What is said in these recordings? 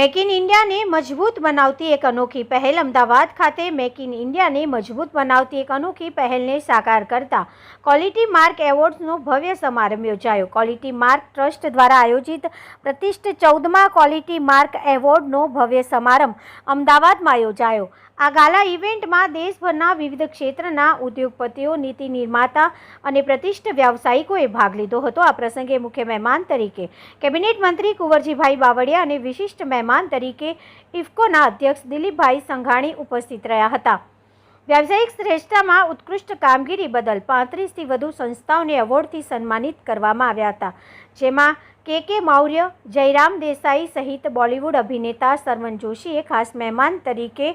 Make in ઇન્ડિયાને મજબૂત બનાવતી એક અનોખી પહેલ અમદાવાદ ખાતે મેક ઇન ઇન્ડિયાને મજબૂત બનાવતી એક અનોખી પહેલને સાકાર કરતા ક્વોલિટી માર્ક એવોર્ડ્સનો ભવ્ય સમારંભ યોજાયો. ક્વોલિટી માર્ક ટ્રસ્ટ દ્વારા આયોજિત પ્રતિષ્ઠ ચૌદમા ક્વોલિટી માર્ક એવોર્ડનો ભવ્ય સમારંભ અમદાવાદમાં યોજાયો. આ ગાલા ઇવેન્ટમાં દેશભરના વિવિધ ક્ષેત્રના ઉદ્યોગપતિઓ, નીતિ નિર્માતા અને પ્રતિષ્ઠ વ્યાવસાયિકોએ ભાગ લીધો હતો. આ પ્રસંગે મુખ્ય મહેમાન તરીકે કેબિનેટ મંત્રી કુંવરજીભાઈ બાવળિયા અને વિશિષ્ટ મહેમાન તરીકે ઇફકોના અધ્યક્ષ દિલીપભાઈ સંઘાણી ઉપસ્થિત રહ્યા હતા. વ્યાવસાયિક શ્રેષ્ઠતામાં ઉત્કૃષ્ટ કામગીરી બદલ પાંત્રીસથી વધુ સંસ્થાઓને એવોર્ડથી સન્માનિત કરવામાં આવ્યા હતા. જેમાં કે કે મૌર્ય, જયરામ દેસાઈ સહિત બોલિવૂડ અભિનેતા સરવન જોશીએ ખાસ મહેમાન તરીકે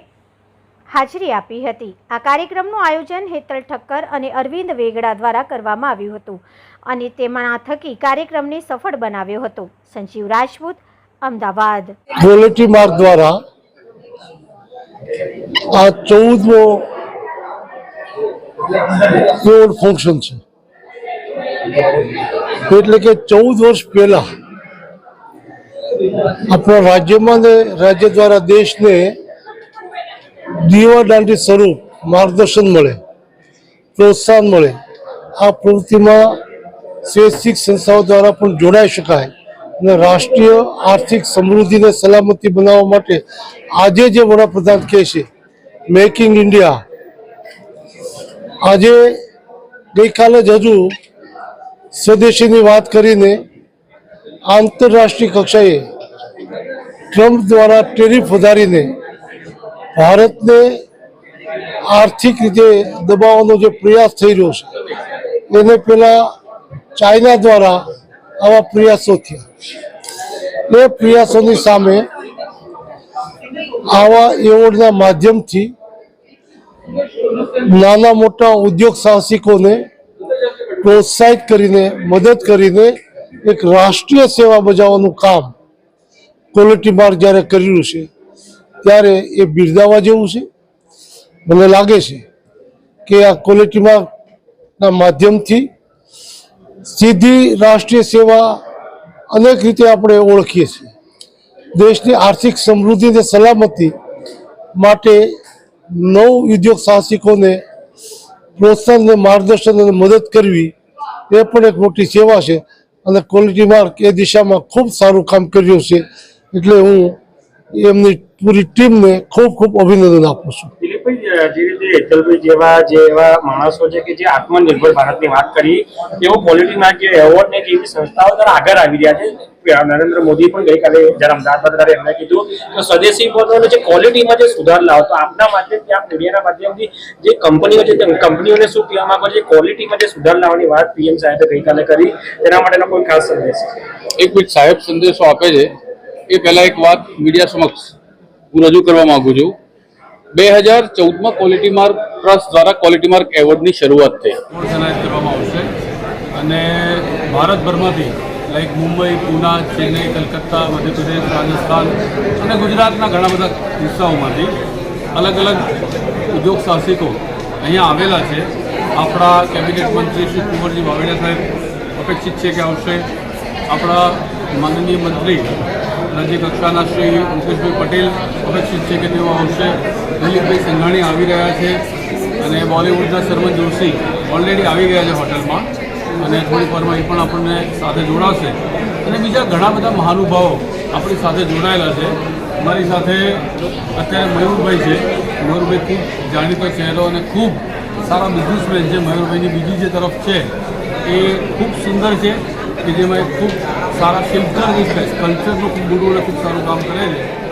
હાજરી આપી હતી. આ કાર્યક્રમનું આયોજન હેતલ ઠક્કર અને અરવિંદ વેગડા દ્વારા કરવામાં આવ્યું હતું અને તેમાં થકી કાર્યક્રમને સફળ બનાવ્યો હતો. સંજીવ રાજપૂત, અમદાવાદ. ક્વોલિટી માર્ક દ્વારા આ ચૌદમો કોડ ફંક્શન છે. એટલે કે ચૌદ વર્ષ પહેલા આપણા રાજ્યમાં ને રાજ્ય દ્વારા દેશને દાંડી સ્વરૂપ માર્ગદર્શન મળે, પ્રોત્સાહન મળે. આ પ્રવૃત્તિમાં શૈક્ષિક સંસ્થાઓ દ્વારા પણ જોડાઈ શકાય અને રાષ્ટ્રીય આર્થિક સમૃદ્ધિને સલામતી બનાવવા માટે આજે જે વડાપ્રધાન કહે છે મેક ઇન ઇન્ડિયા આજે ગઈકાલે જ હજુ સ્વદેશીની વાત કરીને આંતરરાષ્ટ્રીય કક્ષાએ ટ્રમ્પ દ્વારા ટેરિફ વધારીને ભારતને આર્થિક રીતે દબાવવાનો જે પ્રયાસ થઈ રહ્યો છે, એને પહેલાં ચાઇના દ્વારા આવા પ્રયાસો થયા. એ પ્રયાસોની સામે આવા એવોર્ડના માધ્યમથી નાના મોટા ઉદ્યોગ સાહસિકોને પ્રોત્સાહિત કરીને, મદદ કરીને એક રાષ્ટ્રીય સેવા બજાવવાનું કામ ક્વોલિટી માર્ગ જ્યારે કર્યું છે ત્યારે એ બિરદાવા જેવું છે. મને લાગે છે કે આ ક્વોલિટી માર્કના માધ્યમથી સીધી રાષ્ટ્રીય સેવા અનેક રીતે આપણે ઓળખીએ છીએ. દેશની આર્થિક સમૃદ્ધિ અને સલામતી માટે નવ ઉદ્યોગ સાહસિકોને પ્રોત્સાહન અને માર્ગદર્શન અને મદદ કરવી એ પણ એક મોટી સેવા છે અને ક્વોલિટી માર્ક એ દિશામાં ખૂબ સારું કામ કર્યું છે. એટલે હું એમની પૂરી ટીમને ખૂબ ખૂબ અભિનંદન આપું છું. જે રીતે હેતલભાઈ જેવા માણસો છે કે જે આત્મનિર્ભર ભારતની વાત કરી તેઓ ક્વોલિટીના જે એવોર્ડ ને જેવી સંસ્થાઓ દ્વારા આગળ આવી રહ્યા છે. નરેન્દ્ર મોદી પણ ગઈકાલે જ્યારે અમદાવાદ ત્યારે એમણે કીધું તો સ્વદેશી પોતાનો જે ક્વોલિટીમાં જે સુધાર લાવો તો આપના માટે ત્યાં મીડિયાના માધ્યમથી જે કંપનીઓ છે કંપનીઓને શું કહેવા માંગો છો? જે ક્વોલિટીમાં જે સુધાર લાવવાની વાત પીએમ સાહેબે ગઈકાલે કરી તેના માટેનો કોઈ ખાસ સંદેશ? એક મિનિટ સાહેબ સંદેશો આપે છે. એ પહેલા એક વાત મીડિયા સમક્ષ. હું રજૂ કરવા માંગુ છું, બે હજાર ચૌદમાં ક્વોલિટી માર્ક ટ્રસ્ટ દ્વારા ક્વોલિટી માર્ક એવોર્ડની શરૂઆત થઈ. એનાયત કરવામાં આવશે. અને ભારતભરમાંથી લાઈક મુંબઈ, પુના, ચેન્નઈ, કલકત્તા, મધ્યપ્રદેશ, રાજસ્થાન અને ગુજરાતના ઘણા બધા કિસ્સાઓમાંથી અલગ અલગ ઉદ્યોગ સાહસિકો અહીંયા આવેલા છે. આપણા કેબિનેટ મંત્રી શ્રી કુંવરજી વાવેડા સાહેબ અપેક્ષિત છે કે આવશે. આપણા માનનીય મંત્રી રાજ્ય કક્ષાના શ્રી મુકેશભાઈ પટેલ અપેક્ષિત છે કે તેઓ આવશે. દિલીપભાઈ સંઘાણી આવી રહ્યા છે અને બોલિવૂડના શર્મન જોશી ઓલરેડી આવી ગયા છે હોટલમાં. અને થોડીક વારમાં એ પણ આપણને સાથે જોડાશે. અને બીજા ઘણા બધા મહાનુભાવો આપણી સાથે જોડાયેલા છે. અમારી સાથે અત્યારે મયુરભાઈ છે. મયુરભાઈ ખૂબ જાણીતો ચહેરો અને ખૂબ સારા બિઝનેસમેન છે. મયુરભાઈની બીજી જે તરફ છે એ ખૂબ સુંદર છે કે જેમાં ખૂબ સારા શિલ્પકાર કલ્ચરનું ખૂબ મોટું અને ખૂબ સારું કામ કરે છે